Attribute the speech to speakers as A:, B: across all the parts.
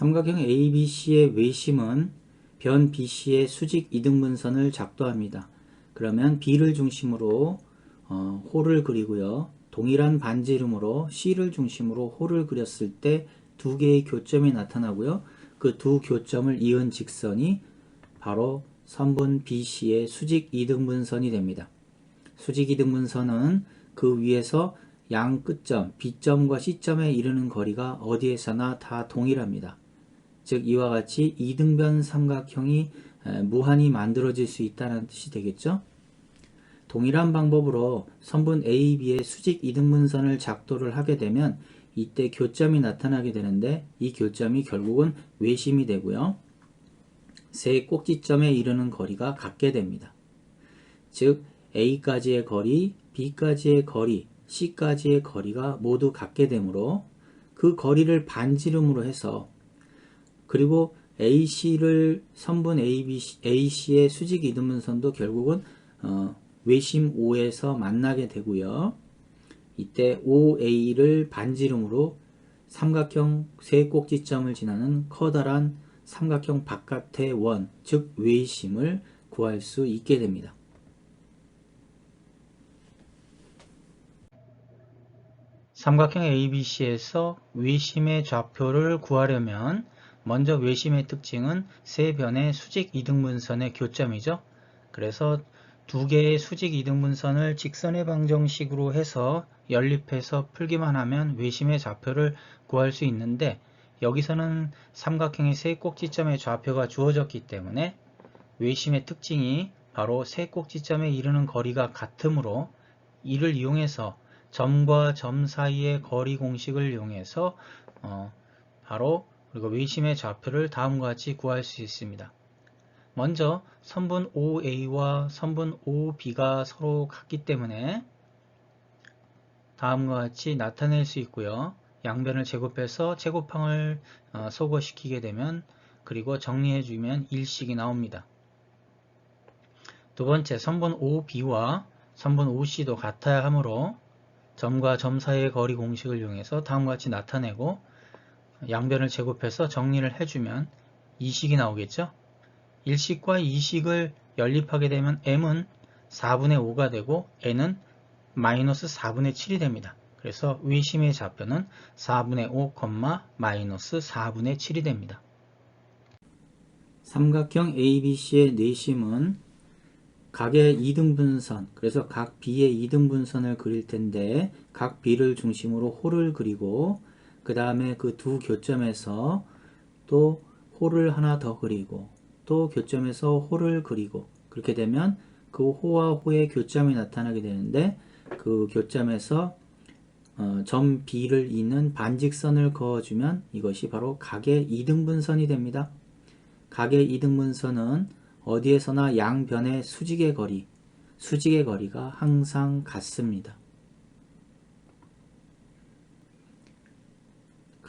A: 삼각형 ABC의 외심은 변 BC의 수직 이등분선을 작도합니다. 그러면 B를 중심으로 어, 호를 그리고요. 동일한 반지름으로 C를 중심으로 호를 그렸을 때 두 개의 교점이 나타나고요. 그 두 교점을 이은 직선이 바로 선분 BC의 수직 이등분선이 됩니다. 수직 이등분선은 그 위에서 양 끝점 B점과 C점에 이르는 거리가 어디에서나 다 동일합니다. 즉 이와 같이 이등변 삼각형이 에, 무한히 만들어질 수 있다는 뜻이 되겠죠. 동일한 방법으로 선분 AB의 수직 이등분선을 작도를 하게 되면 이때 교점이 나타나게 되는데 이 교점이 결국은 외심이 되고요. 세 꼭지점에 이르는 거리가 같게 됩니다. 즉 A까지의 거리, B까지의 거리, C까지의 거리가 모두 같게 되므로 그 거리를 반지름으로 해서 그리고 AC를 선분 AB, AC의 수직 이등분선도 결국은 어, 외심 O에서 만나게 되고요. 이때 OA를 반지름으로 삼각형 세 꼭지점을 지나는 커다란 삼각형 바깥의 원, 즉 외심을 구할 수 있게 됩니다. 삼각형 ABC에서 외심의 좌표를 구하려면 먼저 외심의 특징은 세 변의 수직 이등분선의 교점이죠. 그래서 두 개의 수직 이등분선을 직선의 방정식으로 해서 연립해서 풀기만 하면 외심의 좌표를 구할 수 있는데 여기서는 삼각형의 세 꼭지점의 좌표가 주어졌기 때문에 외심의 특징이 바로 세 꼭지점에 이르는 거리가 같으므로 이를 이용해서 점과 점 사이의 거리 공식을 이용해서 어, 바로 그리고 외심의 좌표를 다음과 같이 구할 수 있습니다. 먼저 선분 OA와 선분 OB가 서로 같기 때문에 다음과 같이 나타낼 수 있고요. 양변을 제곱해서 제곱항을 어, 소거시키게 되면 그리고 정리해주면 일식이 나옵니다. 두 번째 선분 OB와 선분 OC도 같아야 하므로 점과 점 사이의 거리 공식을 이용해서 다음과 같이 나타내고 양변을 제곱해서 정리를 해주면 이식이 나오겠죠. 1식과 2식을 연립하게 되면 m은 4분의 5가 되고 n은 마이너스 4분의 7이 됩니다. 그래서 위심의 좌표는 4분의 5, 마이너스 4분의 7이 됩니다. 삼각형 ABC의 내심은 각의 이등분선, 그래서 각 B의 이등분선을 그릴 텐데 각 B를 중심으로 호를 그리고 그 다음에 그 두 교점에서 또 호를 하나 더 그리고 또 교점에서 호를 그리고 그렇게 되면 그 호와 호의 교점이 나타나게 되는데 그 교점에서 어, 점 B를 잇는 반직선을 그어주면 이것이 바로 각의 이등분선이 됩니다. 각의 이등분선은 어디에서나 양변의 수직의 거리, 수직의 거리가 항상 같습니다.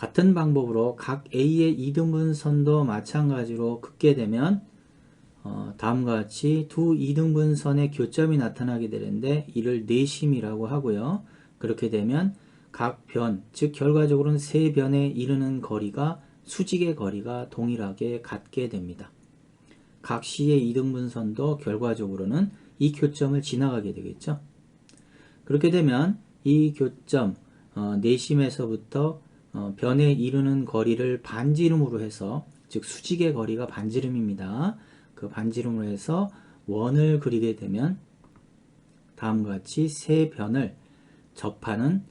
A: 같은 방법으로 각 A의 이등분 선도 마찬가지로 긋게 되면 어, 다음과 같이 두 이등분 선의 교점이 나타나게 되는데 이를 내심이라고 하고요. 그렇게 되면 각 변, 즉 결과적으로는 세 변에 이르는 거리가 수직의 거리가 동일하게 같게 됩니다. 각 C의 이등분선도 결과적으로는 이 교점을 지나가게 되겠죠. 그렇게 되면 이 교점 어, 내심에서부터 어, 변에 이르는 거리를 반지름으로 해서 즉 수직의 거리가 반지름입니다. 그 반지름으로 해서 원을 그리게 되면 다음과 같이 세 변을 접하는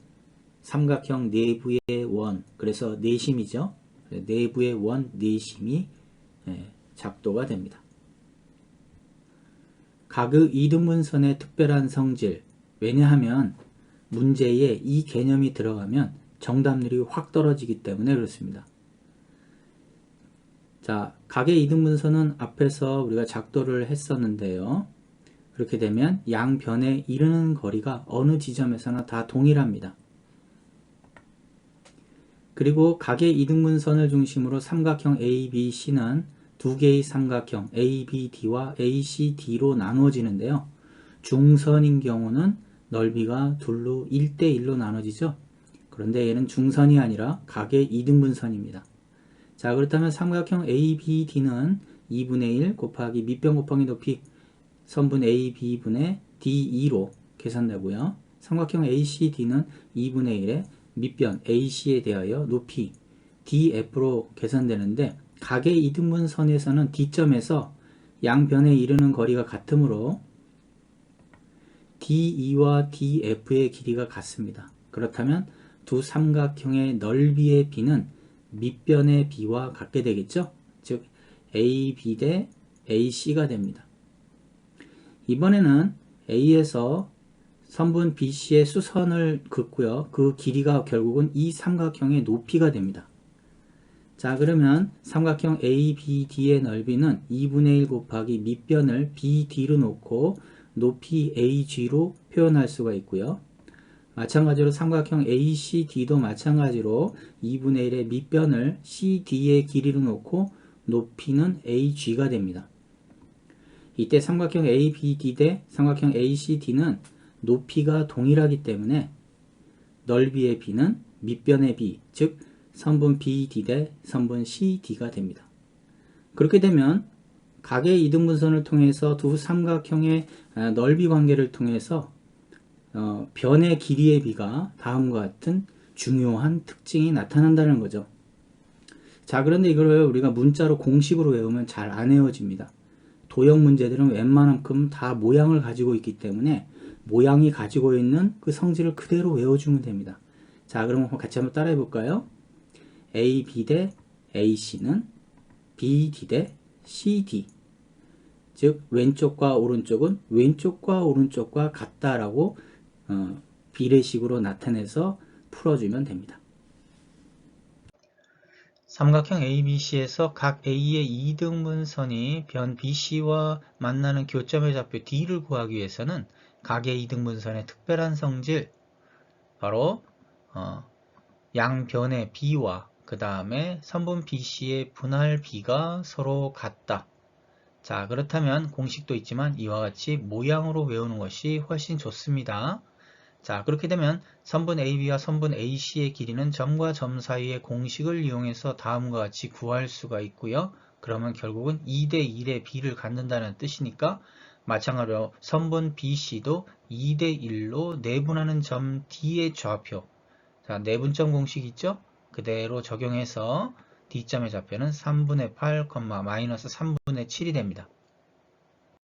A: 삼각형 내부의 원 그래서 내심이죠. 내부의 원 내심이 예, 작도가 됩니다. 각의 이등분선의 특별한 성질 왜냐하면 문제에 이 개념이 들어가면 정답률이 확 떨어지기 때문에 그렇습니다. 자, 각의 이등분선은 앞에서 우리가 작도를 했었는데요. 그렇게 되면 양변에 이르는 거리가 어느 지점에서나 다 동일합니다. 그리고 각의 이등분선을 중심으로 삼각형 ABC는 두 개의 삼각형 ABD와 ACD로 나누어지는데요. 중선인 경우는 넓이가 둘로 1대1로 나눠지죠. 그런데 얘는 중선이 아니라 각의 이등분선입니다. 자 그렇다면 삼각형 ABD는 2분의 1 곱하기 밑변 곱하기 높이 선분 AB분의 D2로 계산되고요. 삼각형 ACD는 2분의 1의 밑변 AC에 대하여 높이 DF로 계산되는데 각의 이등분선에서는 D점에서 양변에 이르는 거리가 같으므로 DE와 DF의 길이가 같습니다. 그렇다면 두 삼각형의 넓이의 B는 밑변의 B와 같게 되겠죠? 즉 AB 대 AC가 됩니다. 이번에는 A에서 선분 BC의 수선을 긋고요. 그 길이가 결국은 이 삼각형의 높이가 됩니다. 자 그러면 삼각형 ABD의 넓이는 2분의 1 곱하기 밑변을 BD로 놓고 높이 AG로 표현할 수가 있고요. 마찬가지로 삼각형 ACD도 마찬가지로 2분의 1의 밑변을 CD의 길이로 놓고 높이는 AG가 됩니다. 이때 삼각형 ABD 대 삼각형 ACD는 높이가 동일하기 때문에 넓이의 B는 밑변의 B, 즉 선분 BD 대 선분 CD가 됩니다. 그렇게 되면 각의 이등분선을 통해서 두 삼각형의 아, 넓이 관계를 통해서 어, 변의 길이의 비가 다음과 같은 중요한 특징이 나타난다는 거죠. 자 그런데 이걸 우리가 문자로 공식으로 외우면 잘 안 외워집니다. 도형 문제들은 웬만한큼 다 모양을 가지고 있기 때문에 모양이 가지고 있는 그 성질을 그대로 외워주면 됩니다. 자 그럼 같이 한번 따라해 볼까요? AB 대 AC는 BD 대 CD 즉 왼쪽과 오른쪽은 왼쪽과 오른쪽과 같다라고 어, 비례식으로 나타내서 풀어주면 됩니다. 삼각형 ABC에서 각 A의 이등분선이 변 BC와 만나는 교점의 좌표 D를 구하기 위해서는 각의 이등분선의 특별한 성질 바로 어, 양변의 B와 그 다음에 선분 BC의 분할 B가 서로 같다. 자 그렇다면 공식도 있지만 이와 같이 모양으로 외우는 것이 훨씬 좋습니다. 자 그렇게 되면 선분 AB와 선분 AC의 길이는 점과 점 사이의 공식을 이용해서 다음과 같이 구할 수가 있고요. 그러면 결국은 2대 1의 B를 갖는다는 뜻이니까 마찬가지로 선분 BC도 2대 1로 내분하는 점 D의 좌표 자 내분점 공식 있죠? 그대로 적용해서 D점의 좌표는 3분의 8, 마이너스 3분의 7이 됩니다.